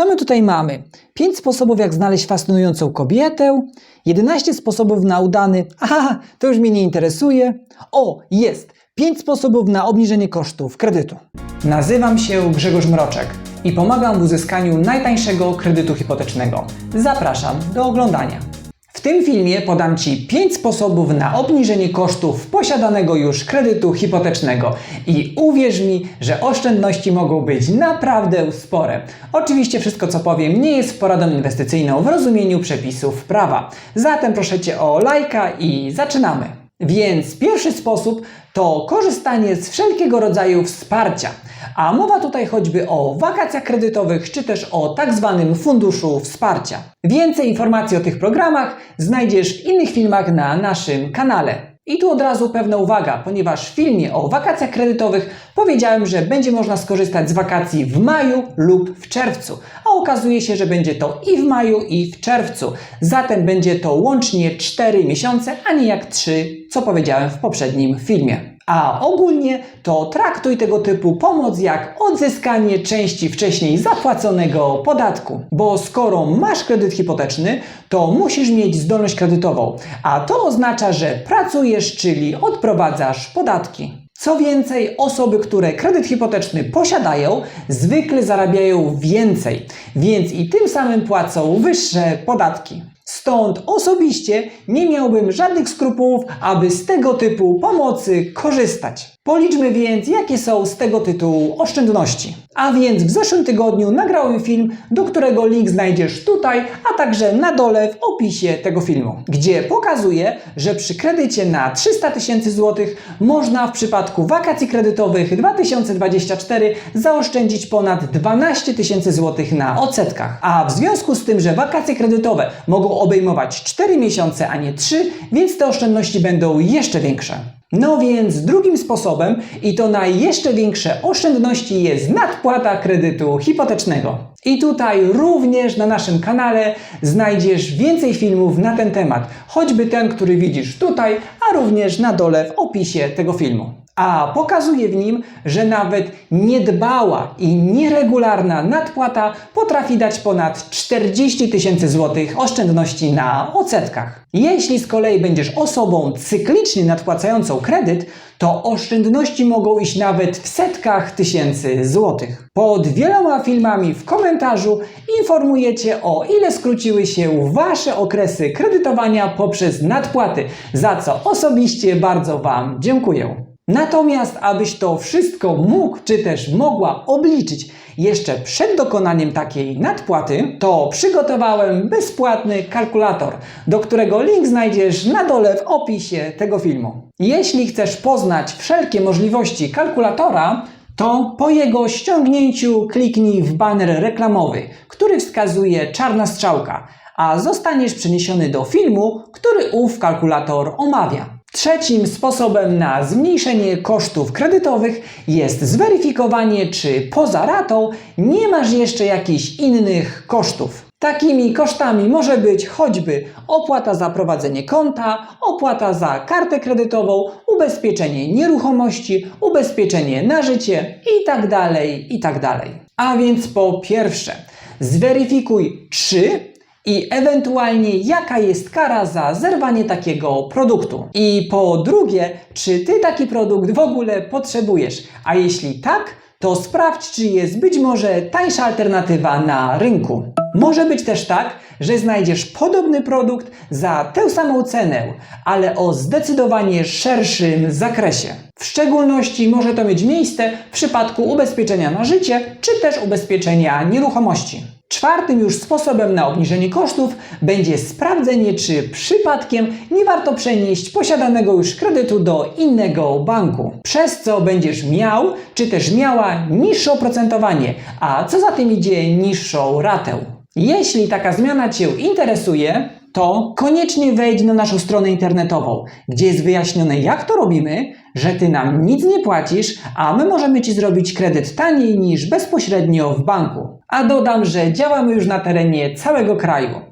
Co my tutaj mamy? 5 sposobów, jak znaleźć fascynującą kobietę, 11 sposobów na udany. Aha, to już mnie nie interesuje. O, jest! 5 sposobów na obniżenie kosztów kredytu. Nazywam się Grzegorz Mroczek i pomagam w uzyskaniu najtańszego kredytu hipotecznego. Zapraszam do oglądania. W tym filmie podam Ci 5 sposobów na obniżenie kosztów posiadanego już kredytu hipotecznego i uwierz mi, że oszczędności mogą być naprawdę spore. Oczywiście wszystko co powiem nie jest poradą inwestycyjną w rozumieniu przepisów prawa. Zatem proszę Cię o lajka i zaczynamy. Więc pierwszy sposób to korzystanie z wszelkiego rodzaju wsparcia. A mowa tutaj choćby o wakacjach kredytowych, czy też o tak zwanym funduszu wsparcia. Więcej informacji o tych programach znajdziesz w innych filmach na naszym kanale. I tu od razu pewna uwaga, ponieważ w filmie o wakacjach kredytowych powiedziałem, że będzie można skorzystać z wakacji w maju lub w czerwcu, a okazuje się, że będzie to i w maju, i w czerwcu. Zatem będzie to łącznie 4 miesiące, a nie jak 3, co powiedziałem w poprzednim filmie. A ogólnie to traktuj tego typu pomoc jak odzyskanie części wcześniej zapłaconego podatku. Bo skoro masz kredyt hipoteczny, to musisz mieć zdolność kredytową, a to oznacza, że pracujesz, czyli odprowadzasz podatki. Co więcej, osoby, które kredyt hipoteczny posiadają, zwykle zarabiają więcej, więc i tym samym płacą wyższe podatki. Stąd osobiście nie miałbym żadnych skrupułów, aby z tego typu pomocy korzystać. Policzmy więc, jakie są z tego tytułu oszczędności. A więc w zeszłym tygodniu nagrałem film, do którego link znajdziesz tutaj, a także na dole w opisie tego filmu, gdzie pokazuję, że przy kredycie na 300 tysięcy złotych można w przypadku wakacji kredytowych 2024 zaoszczędzić ponad 12 tysięcy złotych na odsetkach. A w związku z tym, że wakacje kredytowe mogą obejmować 4 miesiące, a nie 3, więc te oszczędności będą jeszcze większe. No więc drugim sposobem i to na jeszcze większe oszczędności jest nadpłata kredytu hipotecznego. I tutaj również na naszym kanale znajdziesz więcej filmów na ten temat, choćby ten, który widzisz tutaj, a również na dole w opisie tego filmu. A pokazuje w nim, że nawet niedbała i nieregularna nadpłata potrafi dać ponad 40 tysięcy złotych oszczędności na odsetkach. Jeśli z kolei będziesz osobą cyklicznie nadpłacającą kredyt, to oszczędności mogą iść nawet w setkach tysięcy złotych. Pod wieloma filmami w komentarzu informujecie o ile skróciły się Wasze okresy kredytowania poprzez nadpłaty, za co osobiście bardzo Wam dziękuję. Natomiast, abyś to wszystko mógł czy też mogła obliczyć jeszcze przed dokonaniem takiej nadpłaty, to przygotowałem bezpłatny kalkulator, do którego link znajdziesz na dole w opisie tego filmu. Jeśli chcesz poznać wszelkie możliwości kalkulatora, to po jego ściągnięciu kliknij w baner reklamowy, który wskazuje czarna strzałka, a zostaniesz przeniesiony do filmu, który ów kalkulator omawia. Trzecim sposobem na zmniejszenie kosztów kredytowych jest zweryfikowanie, czy poza ratą nie masz jeszcze jakichś innych kosztów. Takimi kosztami może być choćby opłata za prowadzenie konta, opłata za kartę kredytową, ubezpieczenie nieruchomości, ubezpieczenie na życie itd. itd. A więc po pierwsze, zweryfikuj, czy i ewentualnie jaka jest kara za zerwanie takiego produktu. I po drugie, czy ty taki produkt w ogóle potrzebujesz? A jeśli tak, to sprawdź, czy jest być może tańsza alternatywa na rynku. Może być też tak, że znajdziesz podobny produkt za tę samą cenę, ale o zdecydowanie szerszym zakresie. W szczególności może to mieć miejsce w przypadku ubezpieczenia na życie czy też ubezpieczenia nieruchomości. Czwartym już sposobem na obniżenie kosztów będzie sprawdzenie, czy przypadkiem nie warto przenieść posiadanego już kredytu do innego banku, przez co będziesz miał, czy też miała niższe oprocentowanie, a co za tym idzie niższą ratę. Jeśli taka zmiana Cię interesuje, to koniecznie wejdź na naszą stronę internetową, gdzie jest wyjaśnione, jak to robimy, że Ty nam nic nie płacisz, a my możemy Ci zrobić kredyt taniej niż bezpośrednio w banku. A dodam, że działamy już na terenie całego kraju.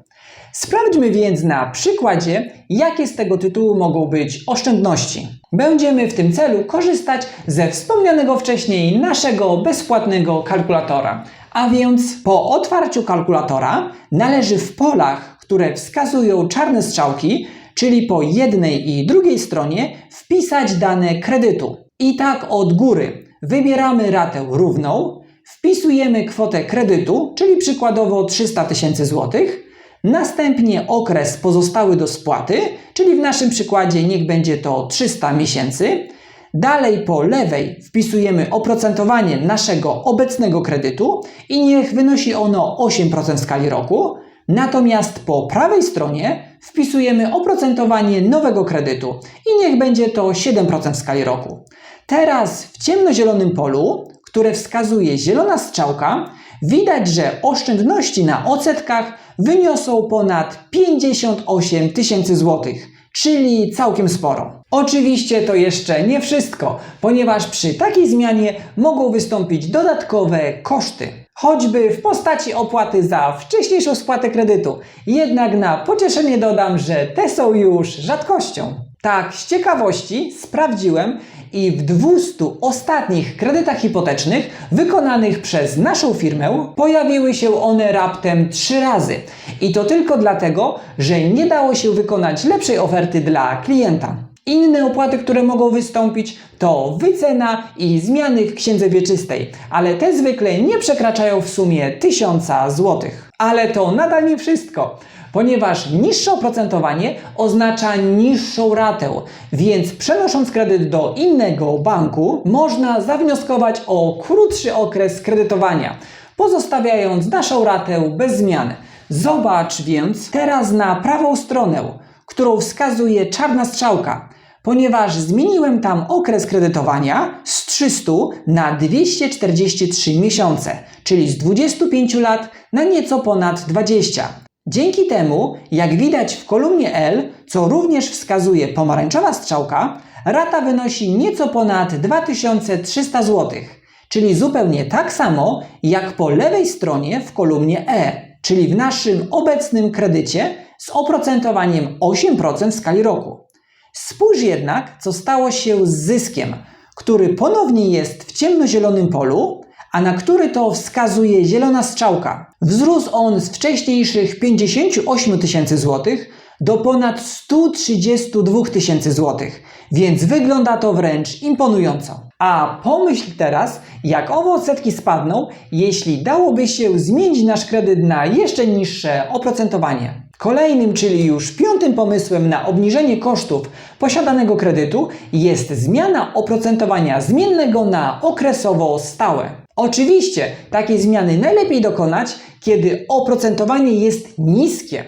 Sprawdźmy więc na przykładzie, jakie z tego tytułu mogą być oszczędności. Będziemy w tym celu korzystać ze wspomnianego wcześniej naszego bezpłatnego kalkulatora. A więc po otwarciu kalkulatora należy w polach, które wskazują czarne strzałki, czyli po jednej i drugiej stronie, wpisać dane kredytu. I tak od góry wybieramy ratę równą, wpisujemy kwotę kredytu, czyli przykładowo 300 tysięcy złotych, następnie okres pozostały do spłaty, czyli w naszym przykładzie niech będzie to 300 miesięcy. Dalej po lewej wpisujemy oprocentowanie naszego obecnego kredytu i niech wynosi ono 8% w skali roku. Natomiast po prawej stronie wpisujemy oprocentowanie nowego kredytu i niech będzie to 7% w skali roku. Teraz w ciemnozielonym polu, które wskazuje zielona strzałka, widać, że oszczędności na odsetkach wyniosą ponad 58 tysięcy złotych, czyli całkiem sporo. Oczywiście to jeszcze nie wszystko, ponieważ przy takiej zmianie mogą wystąpić dodatkowe koszty, choćby w postaci opłaty za wcześniejszą spłatę kredytu. Jednak na pocieszenie dodam, że te są już rzadkością. Tak, z ciekawości sprawdziłem i w 200 ostatnich kredytach hipotecznych wykonanych przez naszą firmę pojawiły się one raptem 3 razy. I to tylko dlatego, że nie dało się wykonać lepszej oferty dla klienta. Inne opłaty, które mogą wystąpić, to wycena i zmiany w księdze wieczystej, ale te zwykle nie przekraczają w sumie 1000 złotych. Ale to nadal nie wszystko ponieważ niższe oprocentowanie oznacza niższą ratę, więc przenosząc kredyt do innego banku, można zawnioskować o krótszy okres kredytowania, pozostawiając naszą ratę bez zmian. Zobacz więc teraz na prawą stronę, którą wskazuje czarna strzałka ponieważ zmieniłem tam okres kredytowania z 300 na 243 miesiące, czyli z 25 lat na nieco ponad 20. Dzięki temu, jak widać w kolumnie L, co również wskazuje pomarańczowa strzałka, rata wynosi nieco ponad 2300 zł, czyli zupełnie tak samo jak po lewej stronie w kolumnie E, czyli w naszym obecnym kredycie z oprocentowaniem 8% w skali roku. Spójrz jednak, co stało się z zyskiem, który ponownie jest w ciemnozielonym polu, a na który to wskazuje zielona strzałka. Wzrósł on z wcześniejszych 58 tysięcy złotych do ponad 132 tysięcy złotych, więc wygląda to wręcz imponująco. A pomyśl teraz, jak owe odsetki spadną, jeśli dałoby się zmienić nasz kredyt na jeszcze niższe oprocentowanie. Kolejnym, czyli już piątym pomysłem na obniżenie kosztów posiadanego kredytu jest zmiana oprocentowania zmiennego na okresowo stałe. Oczywiście takiej zmiany najlepiej dokonać, kiedy oprocentowanie jest niskie.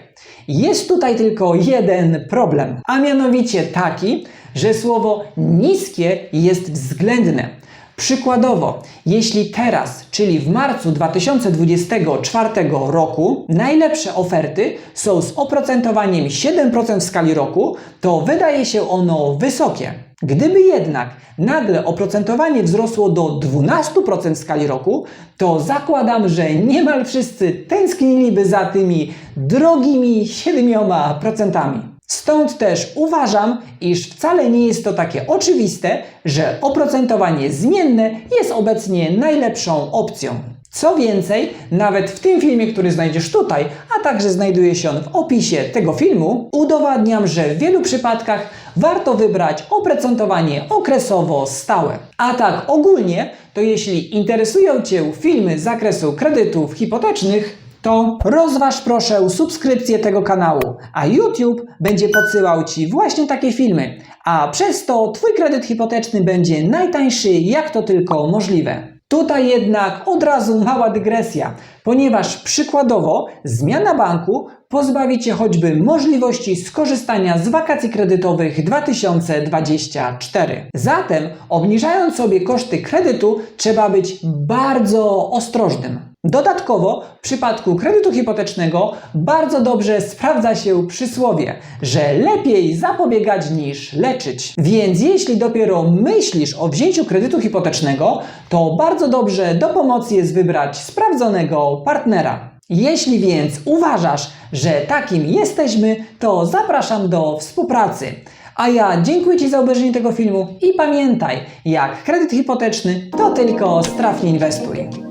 Jest tutaj tylko jeden problem, a mianowicie taki, że słowo niskie jest względne. Przykładowo, jeśli teraz, czyli w marcu 2024 roku, najlepsze oferty są z oprocentowaniem 7% w skali roku, to wydaje się ono wysokie. Gdyby jednak nagle oprocentowanie wzrosło do 12% w skali roku, to zakładam, że niemal wszyscy tęskniliby za tymi drogimi 7%. Stąd też uważam, iż wcale nie jest to takie oczywiste, że oprocentowanie zmienne jest obecnie najlepszą opcją. Co więcej, nawet w tym filmie, który znajdziesz tutaj, a także znajduje się on w opisie tego filmu, udowadniam, że w wielu przypadkach warto wybrać oprocentowanie okresowo stałe. A tak ogólnie, to jeśli interesują Cię filmy z zakresu kredytów hipotecznych, to rozważ proszę subskrypcję tego kanału, a YouTube będzie podsyłał Ci właśnie takie filmy, a przez to Twój kredyt hipoteczny będzie najtańszy jak to tylko możliwe. Tutaj jednak od razu mała dygresja, ponieważ przykładowo zmiana banku pozbawi Cię choćby możliwości skorzystania z wakacji kredytowych 2024. Zatem obniżając sobie koszty kredytu trzeba być bardzo ostrożnym. Dodatkowo w przypadku kredytu hipotecznego bardzo dobrze sprawdza się przysłowie, że lepiej zapobiegać niż leczyć. Więc jeśli dopiero myślisz o wzięciu kredytu hipotecznego, to bardzo dobrze do pomocy jest wybrać sprawdzonego partnera. Jeśli więc uważasz, że takim jesteśmy, to zapraszam do współpracy. A ja dziękuję Ci za obejrzenie tego filmu i pamiętaj, jak kredyt hipoteczny, to tylko strafnie inwestuj.